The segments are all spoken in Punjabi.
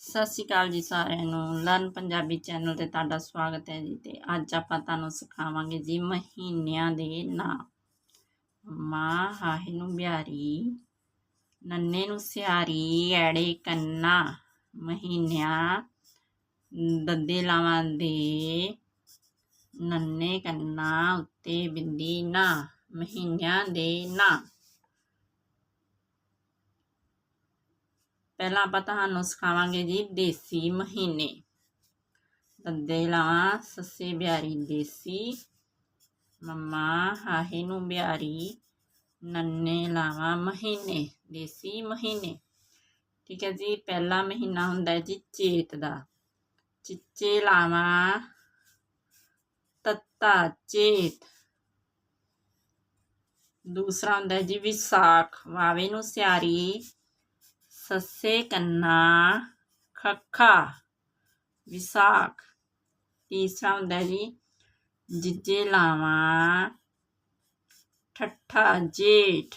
ਸਤਿ ਸ਼੍ਰੀ ਅਕਾਲ ਜੀ ਸਾਰਿਆਂ ਨੂੰ। ਲਰਨ ਪੰਜਾਬੀ ਚੈਨਲ ਤੇ ਤੁਹਾਡਾ ਸਵਾਗਤ ਹੈ ਜੀ ਤੇ ਅੱਜ ਆਪਾਂ ਤੁਹਾਨੂੰ ਸਿਖਾਵਾਂਗੇ ਜੀ ਮਹੀਨਿਆਂ ਦੇ ਨਾਂ। ਮਾਂ ਹਾਹੇ ਨੂੰ ਬਿਹਾਰੀ, ਨੰਨੇ ਨੂੰ ਸਿਆਰੀ ਐੜੇ ਕੰਨਾ, ਮਹੀਨਿਆਂ ਦੱਦੇ ਲਾਵਾਂ ਦੇ, ਨੰਨੇ ਕੰਨਾ ਉੱਤੇ ਬਿੰਦੀ ਨਾ, ਮਹੀਨਿਆਂ ਦੇ ਨਾਂ। ਪਹਿਲਾਂ ਆਪਾਂ ਤੁਹਾਨੂੰ ਸਿਖਾਵਾਂਗੇ ਜੀ ਦੇਸੀ ਮਹੀਨੇ। ਦੱਦੇ ਲਾਵਾਂ ਸੱਸੇ ਬਿਆਰੀ ਦੇਸੀ, ਮੰਮਾ ਹਾਹੇ ਨੂੰ ਬਿਆਰੀ, ਨੰਨੇ ਲਾਵਾਂ ਮਹੀਨੇ, ਦੇਸੀ ਮਹੀਨੇ। ਠੀਕ ਹੈ ਜੀ, ਪਹਿਲਾ ਮਹੀਨਾ ਹੁੰਦਾ ਹੈ ਜੀ ਚੇਤ ਦਾ। ਚਿੱਚੇ ਲਾਵਾਂ ਤੱਤਾ ਚੇਤ। ਦੂਸਰਾ ਹੁੰਦਾ ਜੀ ਵਿਸਾਖ, ਵਾਵੇ ਨੂੰ ਸਿਆਰੀ ਸੱਸੇ ਕੰਨਾ ਖੱਖਾ ਵਿਸਾਖ ਤੀਸਰਾ ਹੁੰਦਾ ਜੀ, ਜਿੱਜੇ ਲਾਵਾਂ ਠੱਠਾ ਜੇਠ।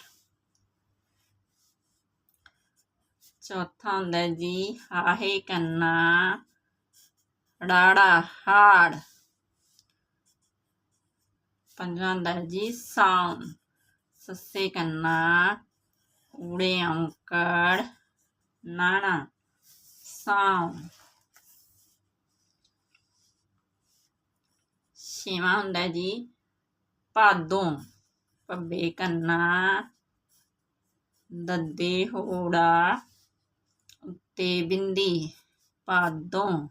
ਚੌਥਾ ਹੁੰਦਾ ਜੀ, ਹਾਹੇ ਕੰਨਾ ਡਾੜਾ ਹਾੜ। ਪੰਜਵਾਂ ਹੁੰਦਾ ਜੀ, ਸਾਉਣ ਸੱਸੇ ਕੰਨਾ ਊੜੇ ਔਂਕੜ ਨਾਣਾ ਸਾਉ ਛੇਵਾਂ ਹੁੰਦਾ ਜੀ, ਭਾਦੋਂ। ਪੱਬੇ ਕੰਨਾ, ਦੱਦੇ ਹੋੜਾ, ਉੱਤੇ ਬਿੰਦੀ, ਭਾਦੋਂ।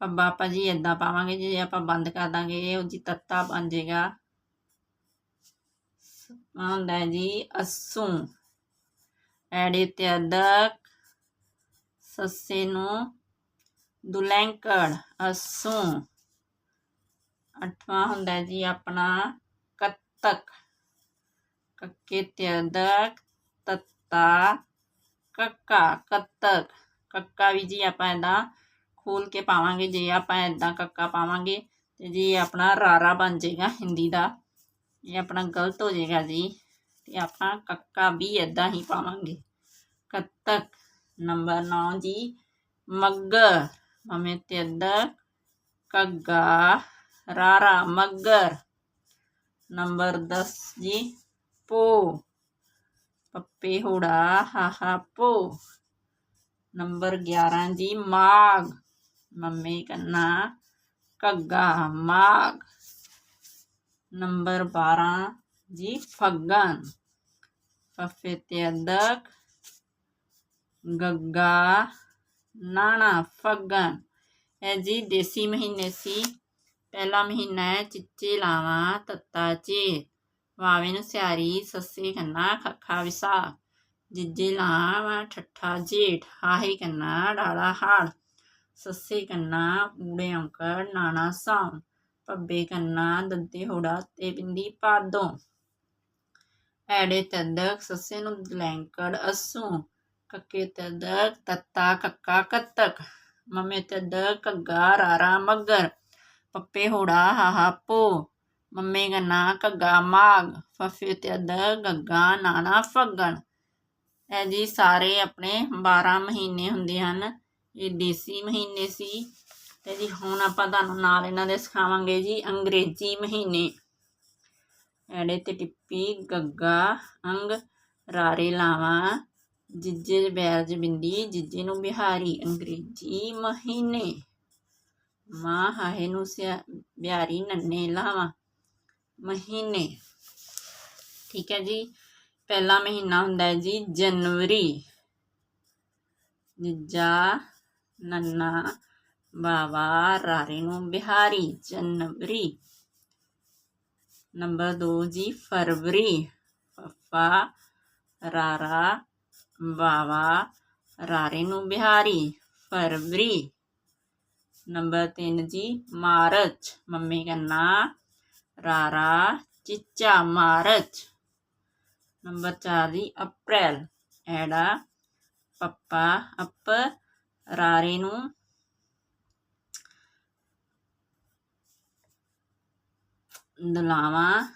ਪੱਬਾ ਆਪਾਂ ਜੀ ਇਦਾਂ ਪਾਵਾਂਗੇ, ਜੇ ਆਪਾਂ ਬੰਦ ਕਰ ਦਾਂਗੇ ਉਹ ਜੀ ਤੱਤਾ ਬਣ ਜਾਏਗਾ ਹੁੰਦਾ ਜੀ, ਅਸੂ। ਐੜੇ ਤੇ ਅਦਕ ਸੱਸੇ ਨੂੰ ਦੁਲੈਂਕੜ, ਅਸੂ। ਅੱਠਵਾਂ ਹੁੰਦਾ ਜੀ ਆਪਣਾ ਕੱਤਕ। ਕੱਕੇ ਤੇ ਤੱਤਾ, ਕੱਕਾ, ਕੱਤਕ। ਕੱਕਾ ਵੀ ਜੀ ਆਪਾਂ ਇਹਦਾ ਖੋਲ ਕੇ ਪਾਵਾਂਗੇ, ਜੇ ਆਪਾਂ ਇਦਾਂ ਕੱਕਾ ਪਾਵਾਂਗੇ ਤੇ ਜੀ ਆਪਣਾ ਰਾਰਾ ਬਣ ਜਾਏਗਾ ਹਿੰਦੀ ਦਾ। ਇਹ ਆਪਣਾ ਗਲਤ ਹੋ ਜਾਏਗਾ ਜੀ ਤੇ ਆਪਾਂ ਕੱਕਾ ਵੀ ਇਦਾਂ ਹੀ ਪਾਵਾਂਗੇ। ਕੱਤਕ। ਨੰਬਰ 9 ਜੀ ਮੱਗਰ ਮਮੇ ਤੇ ਅੱਧਰ ਕੱਗਾ ਰਾਰਾ ਮੱਗਰ ਨੰਬਰ 10 ਜੀ ਪੋ ਪੱਪੇ ਹੋੜਾ ਹਾਹਾ ਪੋ ਨੰਬਰ 11 ਜੀ ਮਾਗ ਮੰਮੀ ਕੰਨਾ ਕੱਗਾ ਮਾਗ ਨੰਬਰ 12 ਜੀ ਫੱਗਨ ਫੱਫੇ ਤੇ ਅਦਕ ਗੱਗਾ ਨਾਣਾ ਫੱਗਨ ਇਹ ਜੀ ਦੇਸੀ ਮਹੀਨੇ ਸੀ ਪਹਿਲਾ ਮਹੀਨਾ ਹੈ ਚਿੱਚੇ ਲਾਵਾਂ ਤੱਤਾ ਚੇ ਵਾਵੇ ਨੂੰ ਸਿਆਰੀ ਸੱਸੇ ਕੰਨਾ ਖੱਖਾ ਵਿਸਾ ਜਿੱਜੇ ਲਾਵਾਂ ਠੱਠਾ ਜੇਠ ਹਾਹੇ ਕੰਨਾ ਡਾਲਾ ਹਾੜ ਸੱਸੇ ਕੰਨਾ ਊੜੇ ਔਂਕੜ ਨਾਣਾ ਸਾਂ ਪੱਬੇ ਕੰਨਾ ਦੱਦੇ ਹੋੜਾ ਤੇ ਬਿੰਦੀ ਪਾਦੋਂ ਐੜੇ ਤਦਕ ਸੱਸੇ ਨੂੰ ਲੈਂਕੜ ਅਸੂ ਕੱਕੇ ਤਦਕ ਤੱਤਾ ਕੱਕਾ ਕੱਤਕ ਮਮੇ ਤਦਕ ਘੱਗਾ ਰਾਰਾ ਮੱਗਰ ਪੱਪੇ ਹੋੜਾ ਹਾਹਾ ਪੋ ਮੰਮੇ ਗੰਨਾ ਘੱਗਾ ਮਾਗ ਫਫੇ ਤਦਕ ਗੱਗਾ ਨਾਣਾ ਫੱਗਣ ਇਹ ਜੀ ਸਾਰੇ ਆਪਣੇ 12 ਮਹੀਨੇ ਹੁੰਦੇ ਹਨ ਇਹ ਦੇਸੀ ਮਹੀਨੇ ਸੀ ਤੇ ਜੀ ਹੁਣ ਆਪਾਂ ਤੁਹਾਨੂੰ ਨਾਲ ਇਹਨਾਂ ਦੇ ਸਿਖਾਵਾਂਗੇ ਜੀ ਅੰਗਰੇਜ਼ੀ ਮਹੀਨੇ ਐੜੇ ਤੇ ਟਿੱਪੀ ਗੱਗਾ ਅੰਗ ਰਾਰੇ ਲਾਵਾਂ ਜਿੱਜੇ ਬੈਰਜ ਬਿੰਦੀ, ਜਿੱਜੇ ਨੂੰ ਬਿਹਾਰੀ, ਅੰਗਰੇਜ਼ੀ ਮਹੀਨੇ। ਮਾਂ ਹਾਹੇ ਨੂੰ ਸਿਆ, ਬਿਹਾਰੀ ਨੰਨੇ ਲਾਵਾਂ, ਮਹੀਨੇ। ਠੀਕ ਹੈ ਜੀ, ਪਹਿਲਾ ਮਹੀਨਾ ਹੁੰਦਾ ਹੈ ਜੀ ਜਨਵਰੀ। ਜਿੱਜਾ ਨੰਨਾ ਬਾਵਾ ਰਾਰੇ ਨੂੰ ਬਿਹਾਰੀ, ਜਨਵਰੀ। ਨੰਬਰ 2 ਜੀ ਫਰਵਰੀ, ਫਫਾ ਰਾਰਾ ਬਾਵਾ ਰਾਰੇ ਨੂੰ ਬਿਹਾਰੀ, ਫਰਵਰੀ। ਨੰਬਰ 3 ਜੀ, ਮਾਰਚ। ਮੰਮੀ ਦਾ ਨਾਂ ਰਾਰਾ ਚਿੱਚਾ ਮਾਰਚ। ਨੰਬਰ 4 ਜੀ, ਅਪ੍ਰੈਲ। ਐੜਾ ਪੱਪਾ ਅਪ ਰਾਰੇ ਨੂੰ ਦਲਾਵਾ,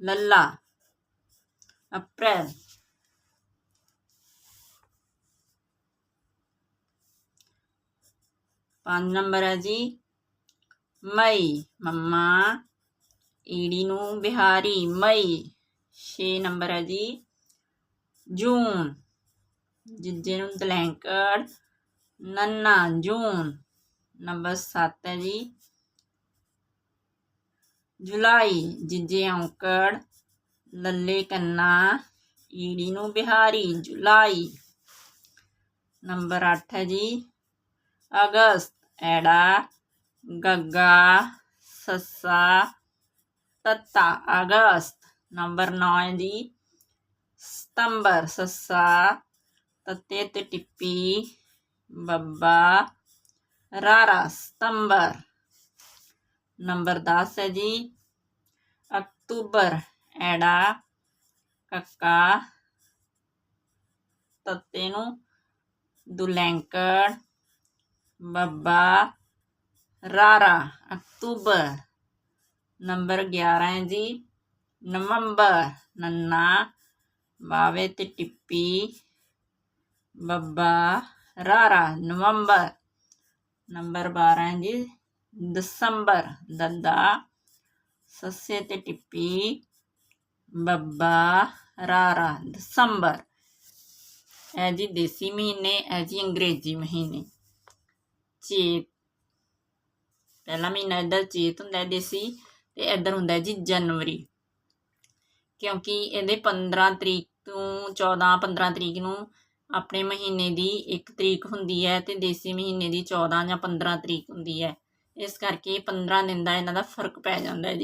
ਲੱਲਾ। ਅਪ੍ਰੈਲ। ਪੰਜ ਨੰਬਰ ਹੈ ਜੀ। ਮਈ, ਮੰਮਾ। ਈੜੀ ਨੂੰ ਬਿਹਾਰੀ, ਮਈ। 6 ਨੰਬਰ ਹੈ ਜੀ। ਜੂਨ। ਜਿੱਜੇ ਨੂੰ ਦਲੈਂਕੜ। ਨੰਨਾ, ਜੂਨ। ਨੰਬਰ 7 ਹੈ ਜੀ। ਜੁਲਾਈ, ਜਿੱਜੇ ਔਂਕੜ। ਲੱਲੇ, ਕੰਨਾ। ਈੜੀ ਨੂੰ ਬਿਹਾਰੀ, ਜੁਲਾਈ। ਨੰਬਰ 8 ਹੈ ਜੀ। ਅਗਸਤ ਐੜਾ ਗੱਗਾ, ਸੱਸਾ, ਤੱਤਾ, ਅਗਸਤ, ਨੰਬਰ 9 ਜੀ ਸਤੰਬਰ, ਸੱਸਾ, ਤੱਤੇ ਤੇ ਟਿੱਪੀ, ਬੱਬਾ, ਰਾਰਾ, ਸਤੰਬਰ। ਨੰਬਰ 10 ਹੈ ਜੀ, ਅਕਤੂਬਰ ਐੜਾ ਕੱਕਾ, ਤੱਤੇ ਨੂੰ ਦੁਲੈਂਕੜ ਬੱਬਾ ਰਾਰਾ, ਅਕਤੂਬਰ, ਨੰਬਰ 11 ਹੈ ਜੀ। ਨਵੰਬਰ, ਨੰਨਾ, ਬਾਵੇ ਤੇ ਟਿੱਪੀ, ਬੱਬਾ ਰਾਰਾ, ਨਵੰਬਰ, ਨੰਬਰ 12 ਹੈ ਜੀ। ਦਸੰਬਰ, ਦੱਦਾ, ਸੱਸੇ ਤੇ ਟਿੱਪੀ, ਬੱਬਾ ਰਾਰਾ, ਦਸੰਬਰ। ਇਹ ਜੀ ਦੇਸੀ ਮਹੀਨੇ, ਇਹ ਜੀ ਅੰਗਰੇਜ਼ੀ ਮਹੀਨੇ। ਚੇਤ। ਪਹਿਲਾ ਮਹੀਨਾ ਇੱਧਰ ਚੇਤ ਹੁੰਦਾ ਹੈ ਦੇਸੀ ਤੇ ਇੱਧਰ ਹੁੰਦਾ ਜੀ ਜਨਵਰੀ। ਕਿਉਂਕਿ ਇਹਦੇ 15 ਤਰੀਕ ਤੋਂ 14 15 ਤਰੀਕ ਨੂੰ ਆਪਣੇ ਮਹੀਨੇ ਦੀ 1 ਤਰੀਕ ਹੁੰਦੀ ਹੈ ਤੇ ਦੇਸੀ ਮਹੀਨੇ ਦੀ 14 ਜਾਂ 15 ਤਰੀਕ ਹੁੰਦੀ ਹੈ। ਇਸ ਕਰਕੇ 15 ਦਿਨ ਦਾ ਇਹਨਾਂ ਦਾ ਫ਼ਰਕ ਪੈ ਜਾਂਦਾ ਹੈ ਜੀ।